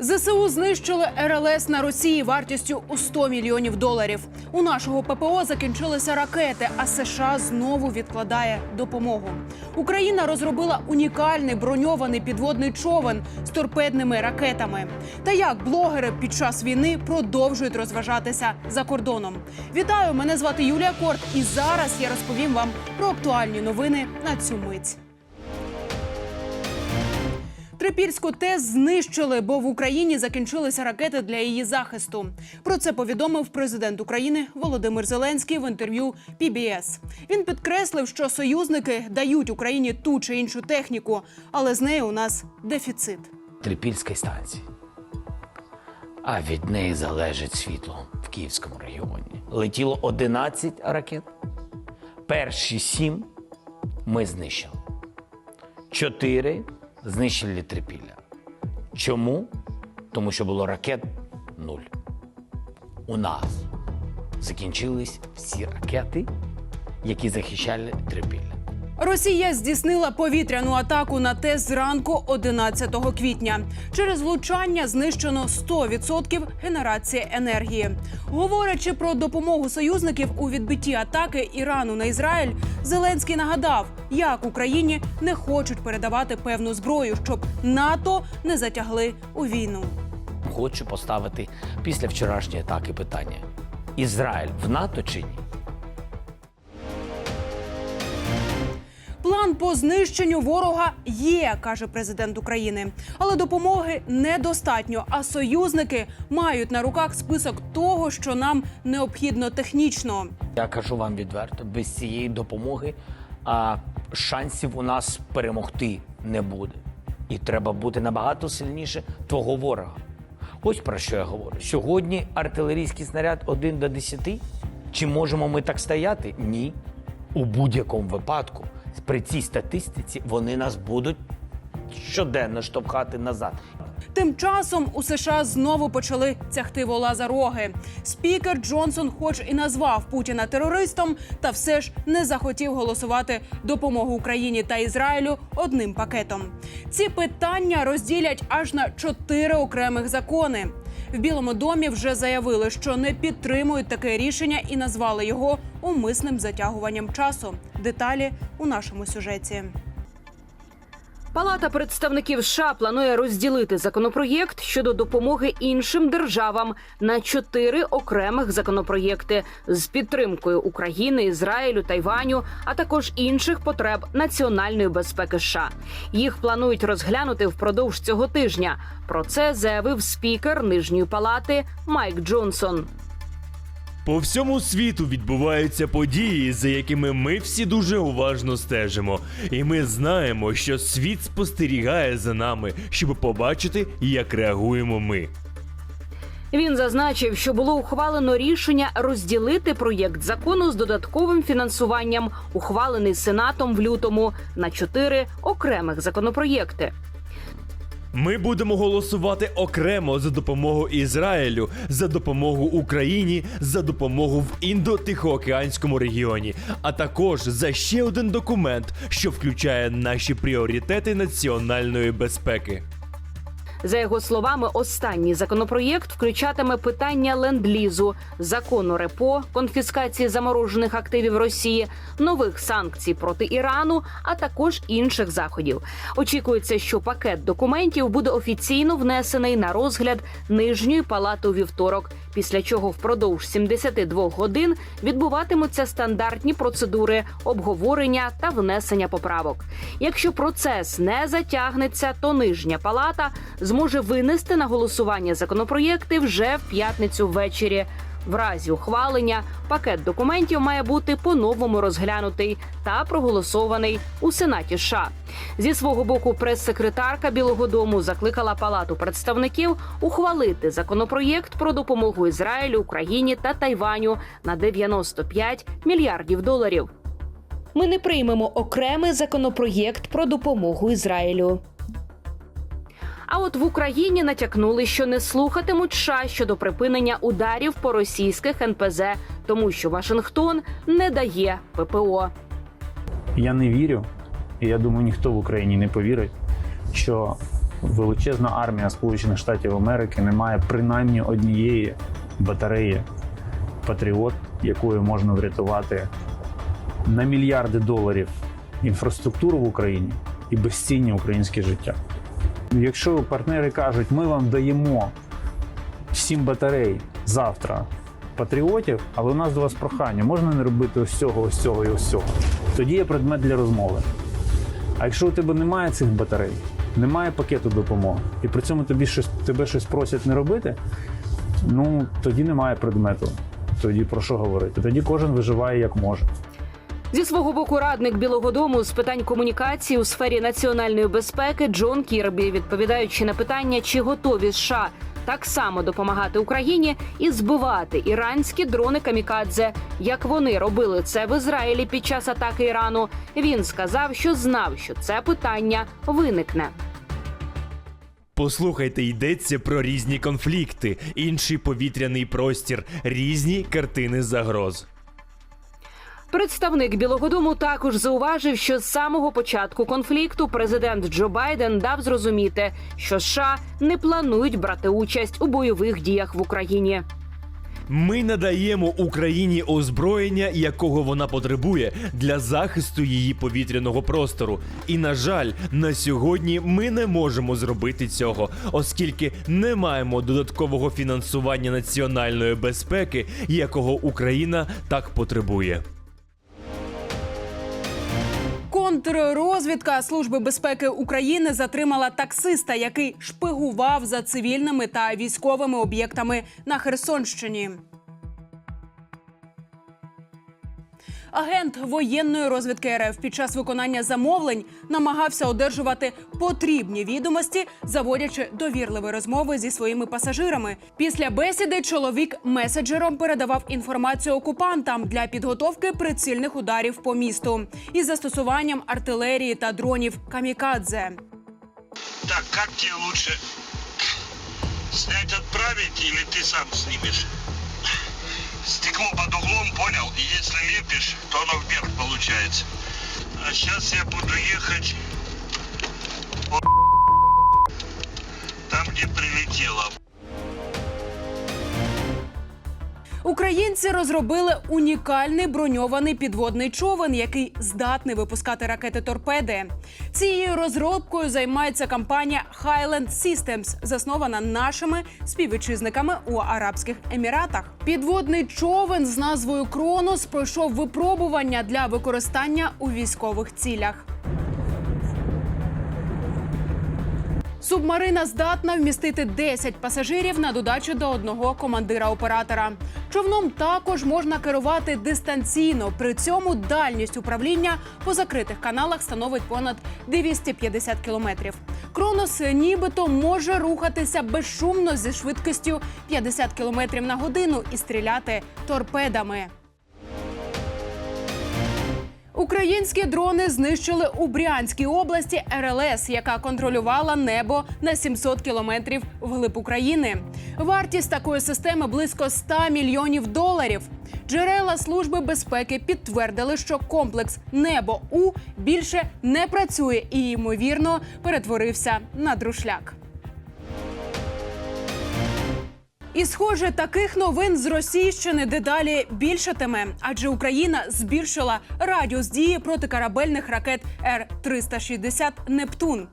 ЗСУ знищили РЛС на Росії вартістю у 100 мільйонів доларів. У нашого ППО закінчилися ракети, а США знову відкладає допомогу. Україна розробила унікальний броньований підводний човен з торпедними ракетами. Та як блогери під час війни продовжують розважатися за кордоном. Вітаю! Мене звати Юлія Корт, і зараз я розповім вам про актуальні новини на цю мить. Трипільську ТЕС знищили, бо в Україні закінчилися ракети для її захисту. Про це повідомив президент України Володимир Зеленський в інтерв'ю PBS. Він підкреслив, що союзники дають Україні ту чи іншу техніку, але з нею у нас дефіцит. Трипільської станції. А від неї залежить світло в Київському регіоні. Летіло 11 ракет. Перші сім ми знищили. Чотири знищили Трипілля. Чому? Тому що було ракет нуль. У нас закінчились всі ракети, які захищали Трипілля. Росія здійснила повітряну атаку на ТЕС зранку 11 квітня. Через влучання знищено 100% генерації енергії. Говорячи про допомогу союзників у відбитті атаки Ірану на Ізраїль, Зеленський нагадав, як Україні не хочуть передавати певну зброю, щоб НАТО не затягли у війну. Хочу поставити після вчорашньої атаки питання: Ізраїль в НАТО чи ні? По знищенню ворога є, каже президент України. Але допомоги недостатньо. А союзники мають на руках список того, що нам необхідно технічно. Я кажу вам відверто, без цієї допомоги а, шансів у нас перемогти не буде. І треба бути набагато сильніше твого ворога. Ось про що я говорю. Сьогодні артилерійський снаряд 1 до 10. Чи можемо ми так стояти? Ні. У будь-якому випадку, при цій статистиці, вони нас будуть щоденно штовхати назад. Тим часом у США знову почали тягти вола за роги. Спікер Джонсон, хоч і назвав Путіна терористом, та все ж не захотів голосувати допомогу Україні та Ізраїлю одним пакетом. Ці питання розділять аж на чотири окремих закони. В Білому домі вже заявили, що не підтримують таке рішення і назвали його умисним затягуванням часу. Деталі у нашому сюжеті. Палата представників США планує розділити законопроєкт щодо допомоги іншим державам на чотири окремих законопроєкти з підтримкою України, Ізраїлю, Тайваню, а також інших потреб національної безпеки. США. їх планують розглянути впродовж цього тижня. Про це заявив спікер нижньої палати Майк Джонсон. По всьому світу відбуваються події, за якими ми всі дуже уважно стежимо. І ми знаємо, що світ спостерігає за нами, щоб побачити, як реагуємо ми. Він зазначив, що було ухвалено рішення розділити проєкт закону з додатковим фінансуванням, ухвалений сенатом в лютому, на чотири окремих законопроєкти. Ми будемо голосувати окремо за допомогу Ізраїлю, за допомогу Україні, за допомогу в індо-тихоокеанському регіоні, а також за ще один документ, що включає наші пріоритети національної безпеки. За його словами, останній законопроєкт включатиме питання ленд-лізу, закону РЕПО, конфіскації заморожених активів Росії, нових санкцій проти Ірану, а також інших заходів. Очікується, що пакет документів буде офіційно внесений на розгляд нижньої палати у вівторок. Після чого впродовж 72 годин відбуватимуться стандартні процедури обговорення та внесення поправок. Якщо процес не затягнеться, то нижня палата зможе винести на голосування законопроєкти вже в п'ятницю ввечері. В разі ухвалення пакет документів має бути по-новому розглянутий та проголосований у Сенаті. США. зі свого боку прес-секретарка Білого Дому закликала Палату представників ухвалити законопроєкт про допомогу Ізраїлю, Україні та Тайваню на 95 мільярдів доларів. Ми не приймемо окремий законопроєкт про допомогу Ізраїлю. А от в Україні натякнули, що не слухатимуть США щодо припинення ударів по російських НПЗ, тому що Вашингтон не дає ППО. Я не вірю, і я думаю, ніхто в Україні не повірить, що величезна армія Сполучених Штатів Америки не має принаймні однієї батареї Патріот, якою можна врятувати на мільярди доларів інфраструктуру в Україні і безцінні українське життя. Якщо партнери кажуть, ми вам даємо сім батарей завтра патріотів, але у нас до вас прохання, можна не робити ось цього, ось цього і ось цього. Тоді є предмет для розмови. А якщо у тебе немає цих батарей, немає пакету допомоги, і при цьому тобі щось, тебе щось просять не робити, ну тоді немає предмету. Тоді про що говорити? Тоді кожен виживає як може. Зі свого боку, радник Білого Дому з питань комунікації у сфері національної безпеки Джон Кірбі, відповідаючи на питання, чи готові США так само допомагати Україні і збивати іранські дрони камікадзе, як вони робили це в Ізраїлі під час атаки Ірану. Він сказав, що знав, що це питання виникне. Послухайте, йдеться про різні конфлікти, інший повітряний простір, різні картини загроз. Представник Білого Дому також зауважив, що з самого початку конфлікту президент Джо Байден дав зрозуміти, що США не планують брати участь у бойових діях в Україні. Ми надаємо Україні озброєння, якого вона потребує для захисту її повітряного простору. І на жаль, на сьогодні ми не можемо зробити цього, оскільки не маємо додаткового фінансування національної безпеки, якого Україна так потребує. Контррозвідка Служби безпеки України затримала таксиста, який шпигував за цивільними та військовими об'єктами на Херсонщині. Агент воєнної розвідки РФ під час виконання замовлень намагався одержувати потрібні відомості, заводячи довірливі розмови зі своїми пасажирами. Після бесіди чоловік меседжером передавав інформацію окупантам для підготовки прицільних ударів по місту із застосуванням артилерії та дронів камікадзе. Так, как тебе лучше? Снять, отправить или ты сам снимешь? Стекло под углом, понял? И если лепишь, то оно вверх получается. А сейчас я буду ехать там, где прилетело. Українці розробили унікальний броньований підводний човен, який здатний випускати ракети торпеди. Цією розробкою займається компанія Highland Systems, заснована нашими співвітчизниками у Арабських Еміратах. Підводний човен з назвою Кронос пройшов випробування для використання у військових цілях. Субмарина здатна вмістити 10 пасажирів на додачу до одного командира оператора. Човном також можна керувати дистанційно. При цьому дальність управління по закритих каналах становить понад 250 кілометрів. Кронос нібито може рухатися безшумно зі швидкістю 50 кілометрів на годину і стріляти торпедами. Українські дрони знищили у Брянській області РЛС, яка контролювала небо на 700 кілометрів вглиб України. Вартість такої системи близько 100 мільйонів доларів. Джерела служби безпеки підтвердили, що комплекс Небо У більше не працює і ймовірно перетворився на друшляк. І, схоже, таких новин з Російщини дедалі більшатиме, адже Україна збільшила радіус дії протикорабельних ракет Р-360 Нептун.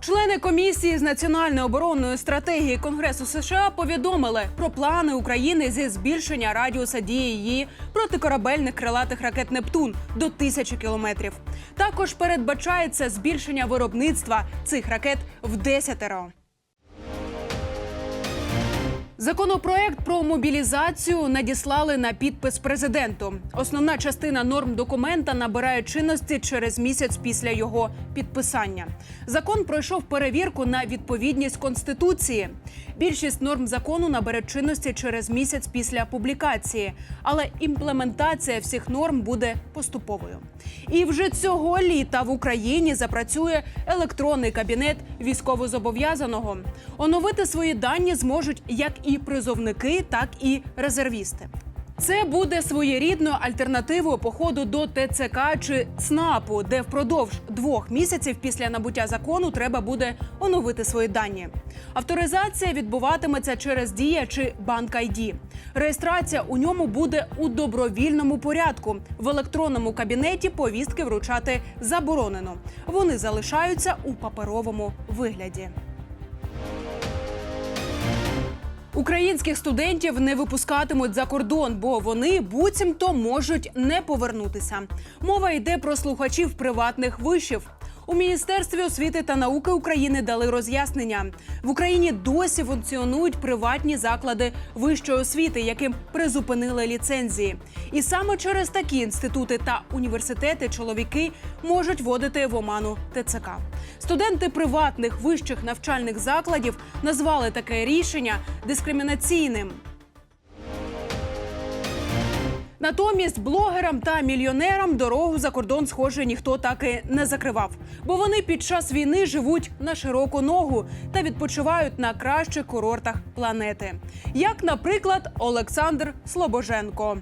Члени комісії з національної оборонної стратегії Конгресу США повідомили про плани України зі збільшення радіуса дії її протикорабельних крилатих ракет Нептун до тисячі кілометрів. Також передбачається збільшення виробництва цих ракет в десятеро. Законопроект про мобілізацію надіслали на підпис президенту. Основна частина норм документа набирає чинності через місяць після його підписання. Закон пройшов перевірку на відповідність конституції. Більшість норм закону набере чинності через місяць після публікації, але імплементація всіх норм буде поступовою. І вже цього літа в Україні запрацює електронний кабінет військовозобов'язаного. Оновити свої дані зможуть як і призовники, так і резервісти. Це буде своєрідною альтернативою походу до ТЦК чи ЦНАПу, де впродовж двох місяців після набуття закону треба буде оновити свої дані. Авторизація відбуватиметься через Дія чи Банк ID. Реєстрація у ньому буде у добровільному порядку. В електронному кабінеті повістки вручати заборонено. Вони залишаються у паперовому вигляді. Українських студентів не випускатимуть за кордон, бо вони буцімто можуть не повернутися. Мова йде про слухачів приватних вишів. У міністерстві освіти та науки України дали роз'яснення. В Україні досі функціонують приватні заклади вищої освіти, яким призупинили ліцензії. І саме через такі інститути та університети чоловіки можуть вводити в оману ТЦК. Студенти приватних вищих навчальних закладів назвали таке рішення дискримінаційним. Натомість блогерам та мільйонерам дорогу за кордон, схоже, ніхто так і не закривав, бо вони під час війни живуть на широку ногу та відпочивають на кращих курортах планети, як, наприклад, Олександр Слобоженко.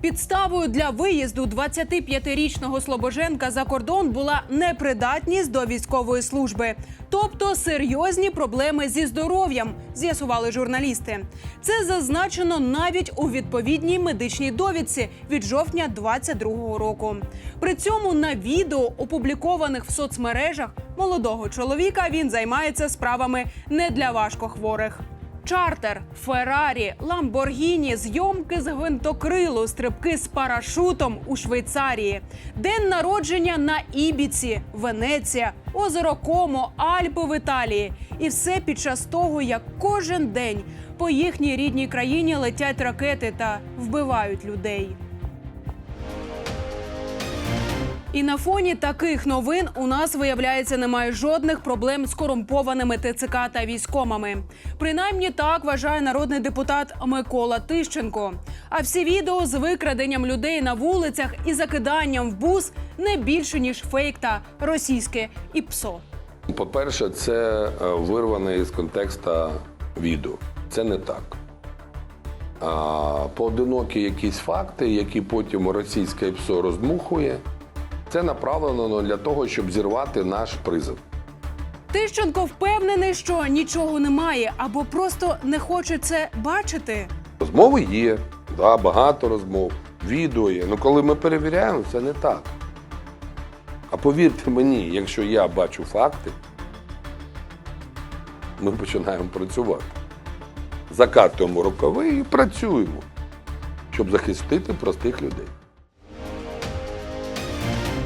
Підставою для виїзду 25-річного Слобоженка за кордон була непридатність до військової служби, тобто серйозні проблеми зі здоров'ям, з'ясували журналісти. Це зазначено навіть у відповідній медичній довідці від жовтня 22-го року. При цьому на відео, опублікованих в соцмережах, молодого чоловіка він займається справами не для важкохворих. Чартер, Феррарі, Ламборгіні, зйомки з гвинтокрилу, стрибки з парашутом у Швейцарії, день народження на Ібіці, Венеція, озеро Комо, Альпи в Італії. І все під час того, як кожен день по їхній рідній країні летять ракети та вбивають людей. І на фоні таких новин у нас виявляється немає жодних проблем з корумпованими ТЦК та військомами. Принаймні так вважає народний депутат Микола Тищенко. А всі відео з викраденням людей на вулицях і закиданням в бус не більше ніж фейк та російське ІПСО. По-перше, це е, вирване із контекста відео. Це не так. А, поодинокі якісь факти, які потім російське ПСО роздмухує, це направлено для того, щоб зірвати наш призов. Тищенко впевнений, що нічого немає або просто не хоче це бачити. Розмови є, да, багато розмов, відео є. Ну коли ми перевіряємо, це не так. А повірте мені, якщо я бачу факти, ми починаємо працювати. Закатуємо рукави і працюємо, щоб захистити простих людей.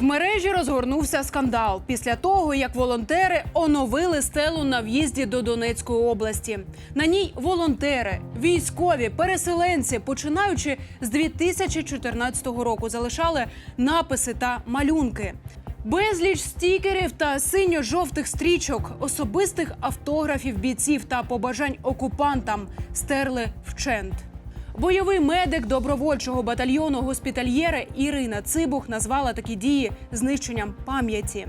В мережі розгорнувся скандал після того, як волонтери оновили стелу на в'їзді до Донецької області. На ній волонтери, військові, переселенці, починаючи з 2014 року, залишали написи та малюнки. Безліч стікерів та синьо-жовтих стрічок, особистих автографів бійців та побажань окупантам стерли вчент. Бойовий медик добровольчого батальйону госпітальєри Ірина Цибух назвала такі дії знищенням пам'яті.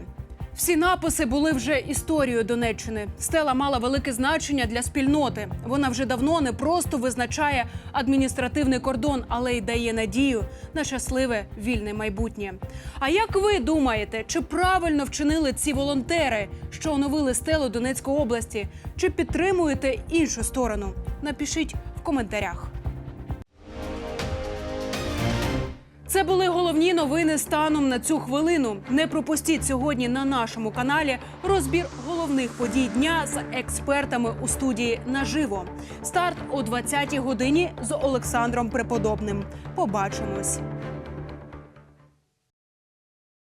Всі написи були вже історією Донеччини. Стела мала велике значення для спільноти. Вона вже давно не просто визначає адміністративний кордон, але й дає надію на щасливе вільне майбутнє. А як ви думаєте, чи правильно вчинили ці волонтери, що оновили стелу Донецької області? Чи підтримуєте іншу сторону? Напишіть в коментарях. Це були головні новини станом на цю хвилину. Не пропустіть сьогодні на нашому каналі розбір головних подій дня з експертами у студії наживо. Старт о 20-й годині з Олександром Преподобним. Побачимось.